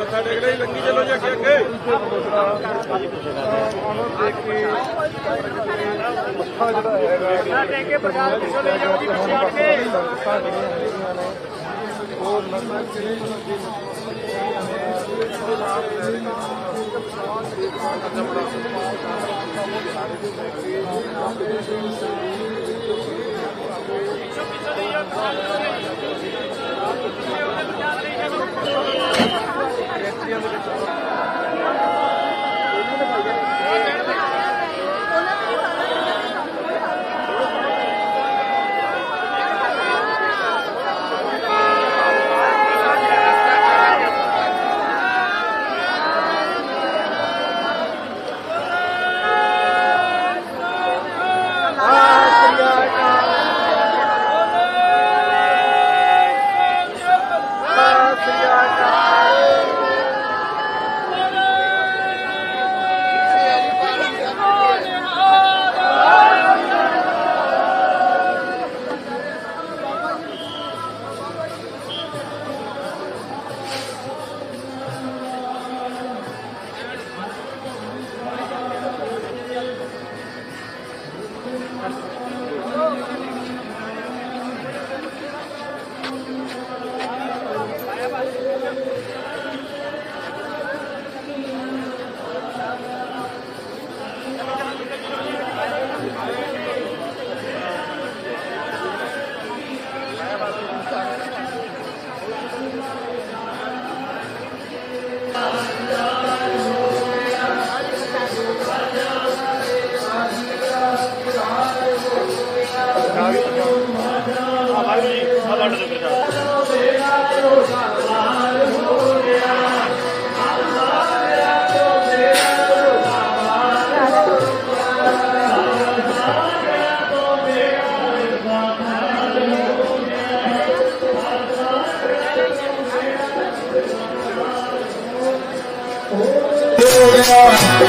ਮੱਥਾ ਟੇਕਣਾ ਹੀ ਲੰਗੀ ਚੱਲੋ ਜੀ ਅੱਗੇ ਅੱਗੇ ਮੈਨੂੰ ਬਾਜਾ ਵਾਲੇ ਪਾਣੀ ਦਾ ਉਡਾਲ ਹੋ ਗਿਆ ਮਾਇਆ ਇੱਧਰ ਵਾਲੇ ਪ੍ਰਸ਼ਾਦ ਪਿੱਛੇ Gracias.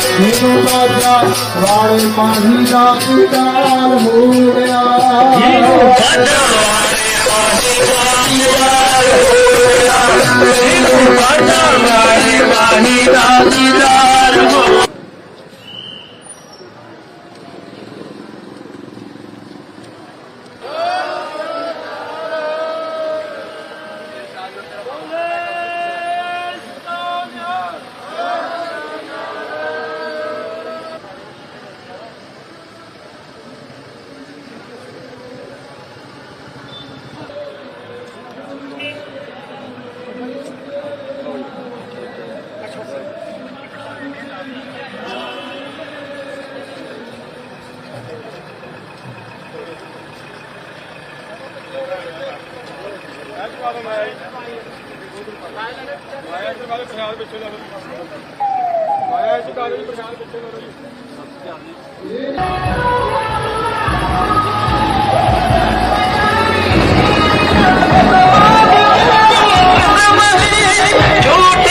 विनुकाच्या वाळे पाहिला काल मोड्या विनुकाच्या वाळे पाहिला ਮਾਇਆ ਇਸ ਕਾਲੇ ਨੂੰ ਪ੍ਰਸ਼ਾਦ ਪਿੱਛੇ ਲਾ ਲਓ ਜੀ ਸ਼ੁਰੂ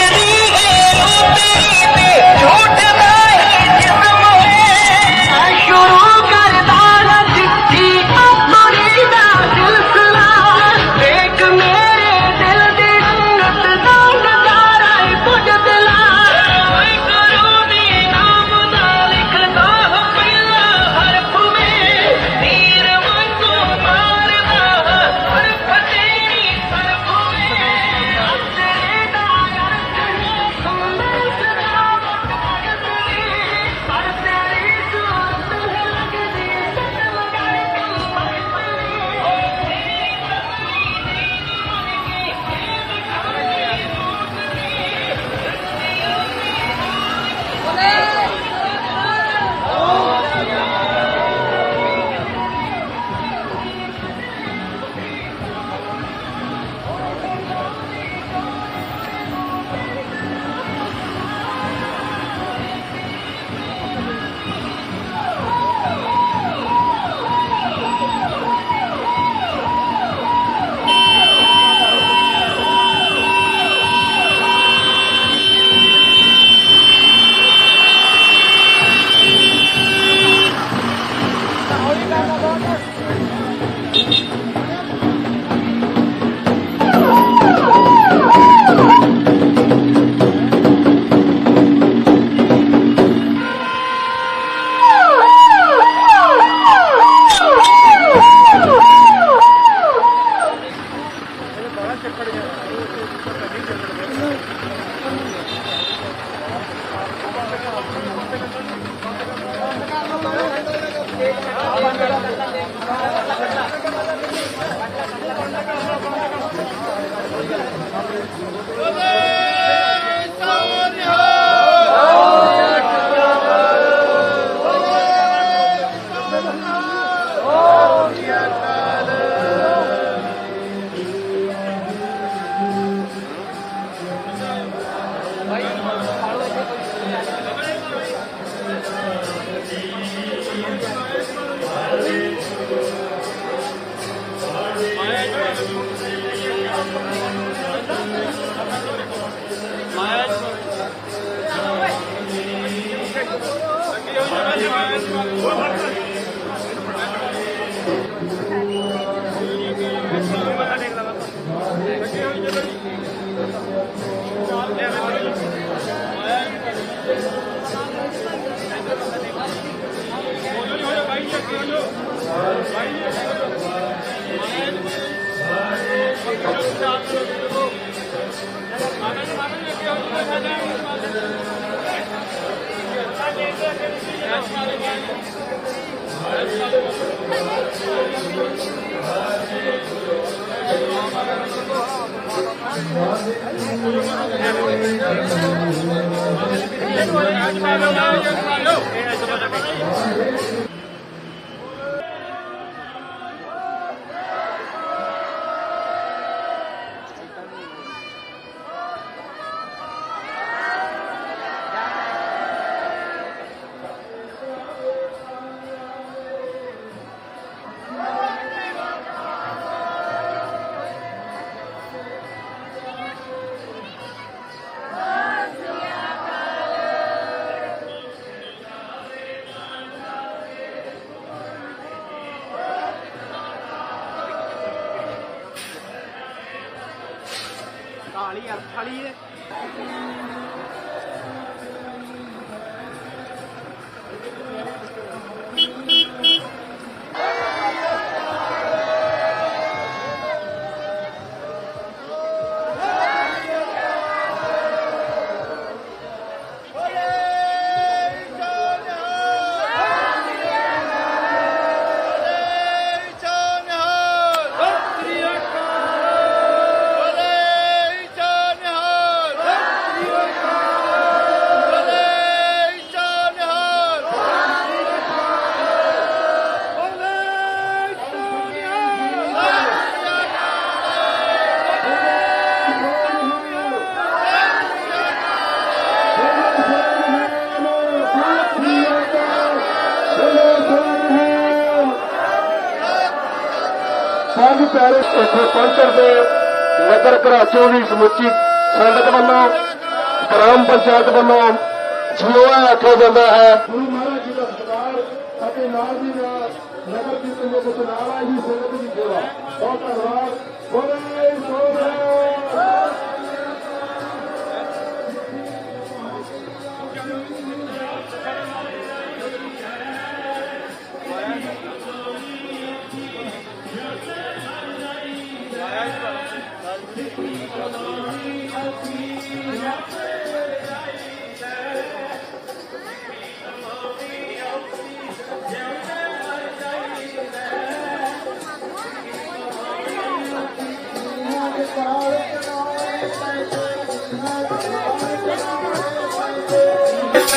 No. ਪੰਜ ਘਰਾਚੋਂ ਦੀ ਸਮੁੱਚੀ ਸੰਗਤ ਵੱਲੋਂ, ਗ੍ਰਾਮ ਪੰਚਾਇਤ ਵੱਲੋਂ ਜਿਉਆ ਆਖਿਆ ਜਾਂਦਾ ਹੈ। ਗੁਰੂ ਮਹਾਰਾਜ ਜੀ ਦਾ ਸਤਿਕਾਰ ਅਤੇ ਨਾਲ ਦੀ ਨਾਲ, ਨਗਰ ਕੀਰਤਨ ਦੇ ਵਿੱਚ ਨਾਲ ਹੀ ਸੰਗਤ ਦੀ ਸੇਵਾ। ਬਹੁਤ ਧੰਨਵਾਦ। ਬੋਲੇ ਸੋਹਣਾ